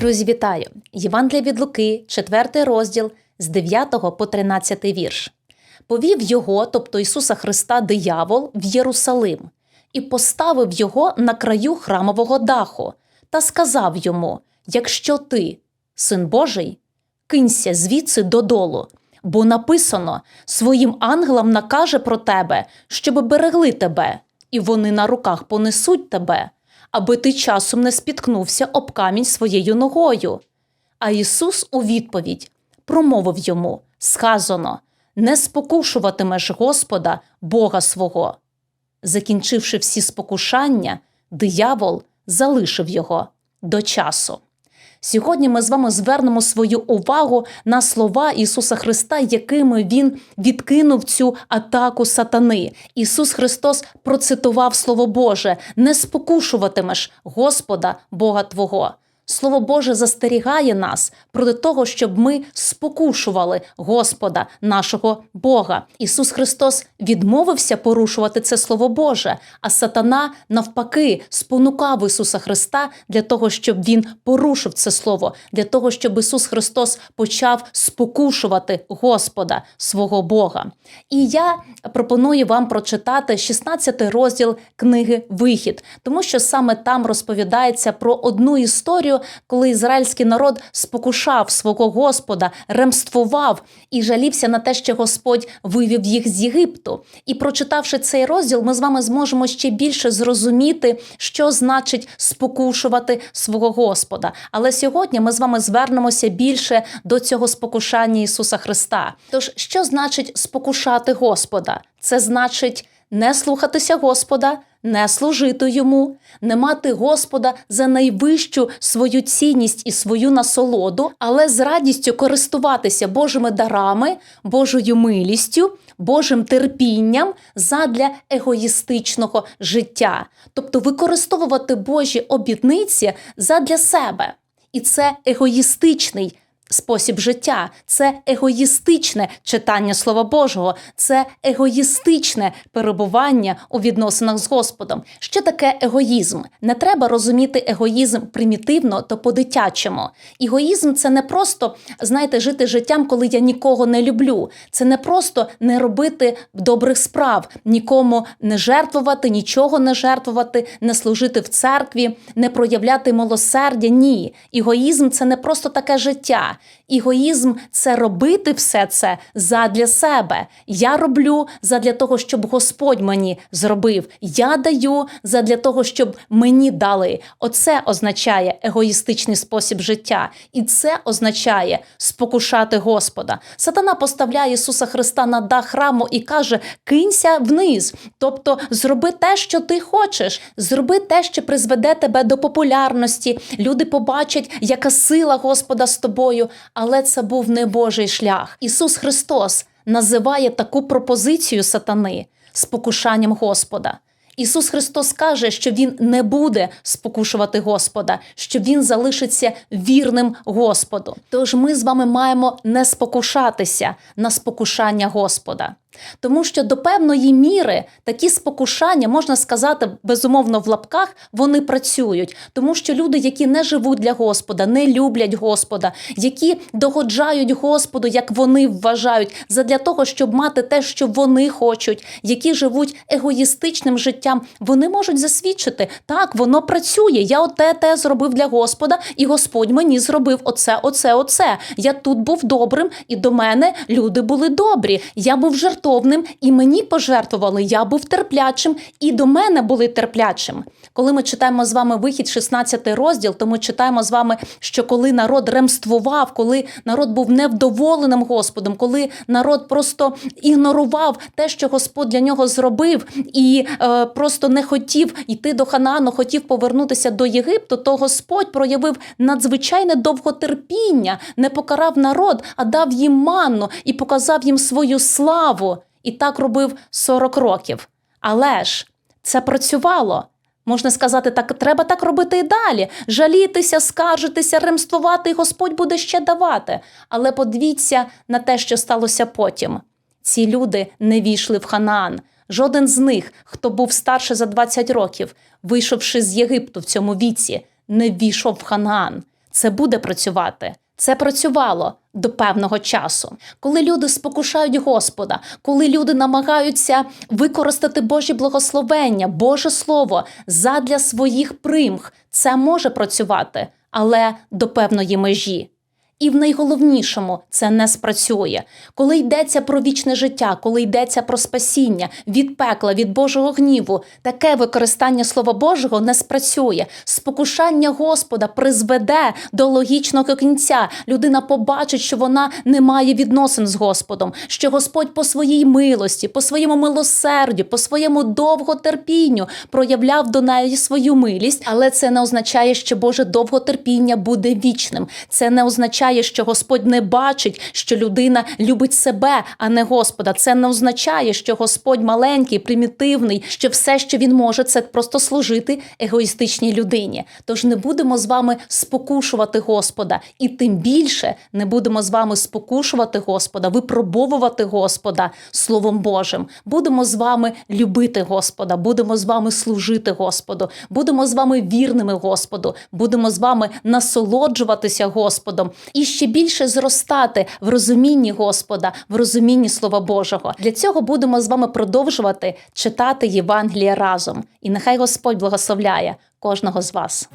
Друзі, вітаю! Євангелія від Луки, 4 розділ з 9 по 13 вірш. Повів його, тобто Ісуса Христа, диявол, в Єрусалим, і поставив його на краю храмового даху, та сказав йому: Якщо ти, син Божий, кинься звідси додолу, бо написано: своїм ангелам накаже про тебе, щоб берегли тебе, і вони на руках понесуть тебе, аби ти часом не спіткнувся об камінь своєю ногою. А Ісус у відповідь промовив йому: сказано: не спокушуватимеш Господа, Бога свого. Закінчивши всі спокушання, диявол залишив його до часу. Сьогодні ми з вами звернемо свою увагу на слова Ісуса Христа, якими Він відкинув цю атаку сатани. Ісус Христос процитував Слово Боже: не спокушуватимеш Господа Бога Твого. Слово Боже застерігає нас проти того, щоб ми спокушували Господа нашого Бога. Ісус Христос відмовився порушувати це Слово Боже, а сатана навпаки спонукав Ісуса Христа для того, щоб Він порушив це слово, для того, щоб Ісус Христос почав спокушувати Господа свого Бога. І я пропоную вам прочитати 16 розділ книги Вихід, тому що саме там розповідається про одну історію, коли ізраїльський народ спокушав свого Господа, ремствував і жалівся на те, що Господь вивів їх з Єгипту. І прочитавши цей розділ, ми з вами зможемо ще більше зрозуміти, що значить спокушувати свого Господа. Але сьогодні ми з вами звернемося більше до цього спокушання Ісуса Христа. Тож, що значить спокушати Господа? Це значить не слухатися Господа, не служити йому, не мати Господа за найвищу свою цінність і свою насолоду, але з радістю користуватися Божими дарами, Божою милістю, Божим терпінням задля егоїстичного життя, тобто використовувати Божі обітниці задля себе. І це егоїстичний спосіб життя, це егоїстичне читання Слова Божого, це егоїстичне перебування у відносинах з Господом. Що таке егоїзм? Не треба розуміти егоїзм примітивно та по-дитячому. Егоїзм це не просто, знаєте, жити життям, коли я нікого не люблю. Це не просто не робити добрих справ, нікому не жертвувати, нічого не жертвувати, не служити в церкві, не проявляти милосердя. Ні. Егоїзм це не просто таке життя. Егоїзм це робити все це задля себе. Я роблю задля того, щоб Господь мені зробив. Я даю задля того, щоб мені дали. Оце означає егоїстичний спосіб життя, і це означає спокушати Господа. Сатана поставляє Ісуса Христа на дах храму і каже: кинься вниз, тобто зроби те, що ти хочеш, зроби те, що призведе тебе до популярності. Люди побачать, яка сила Господа з тобою. Але це був не Божий шлях. Ісус Христос називає таку пропозицію сатани спокушанням Господа. Ісус Христос каже, що Він не буде спокушувати Господа, що Він залишиться вірним Господу. Тож ми з вами маємо не спокушатися на спокушання Господа. Тому що до певної міри такі спокушання, можна сказати, безумовно в лапках, вони працюють, тому що люди, які не живуть для Господа, не люблять Господа, які догоджають Господу, як вони вважають, задля того, щоб мати те, що вони хочуть, які живуть егоїстичним життям, вони можуть засвідчити, так, воно працює. Я оте те зробив для Господа, і Господь мені зробив оце, оце, оце. Я тут був добрим, і до мене люди були добрі. Я був жертвою жертовним, і мені пожертвували. Я був терплячим, і до мене були терплячим. Коли ми читаємо з вами вихід, 16 розділ, то ми читаємо з вами, що коли народ ремствував, коли народ був невдоволеним Господом, коли народ просто ігнорував те, що Господь для нього зробив, і е, просто не хотів йти до Ханаану, хотів повернутися до Єгипту, то Господь проявив надзвичайне довготерпіння, не покарав народ, а дав їм манну і показав їм свою славу. І так робив 40 років. Але ж це працювало. Можна сказати, так треба так робити і далі. Жалітися, скаржитися, ремствувати, і Господь буде ще давати. Але подивіться на те, що сталося потім. Ці люди не війшли в Ханаан. Жоден з них, хто був старше за 20 років, вийшовши з Єгипту в цьому віці, не війшов в Ханаан. це буде працювати. Це працювало до певного часу. Коли люди спокушають Господа, коли люди намагаються використати Божі благословення, Боже Слово задля своїх примх, це може працювати, але до певної межі. І в найголовнішому це не спрацює. Коли йдеться про вічне життя, коли йдеться про спасіння від пекла, від Божого гніву, таке використання Слова Божого не спрацює. Спокушання Господа призведе до логічного кінця. Людина побачить, що вона не має відносин з Господом, що Господь по своїй милості, по своєму милосердю, по своєму довготерпінню проявляв до неї свою милість, але це не означає, що Боже довготерпіння буде вічним. Це не означає, що Господь не бачить, що людина любить себе, а не Господа. Це не означає, що Господь маленький, примітивний, що все, що він може, це просто служити егоїстичній людині. Тож не будемо з вами спокушувати Господа, і тим більше не будемо з вами спокушувати Господа, випробовувати Господа Словом Божим. Будемо з вами любити Господа, будемо з вами служити Господу, будемо з вами вірними Господу, будемо з вами насолоджуватися Господом ще більше зростати в розумінні Господа, в розумінні Слова Божого. Для цього будемо з вами продовжувати читати Євангелія разом. І нехай Господь благословляє кожного з вас.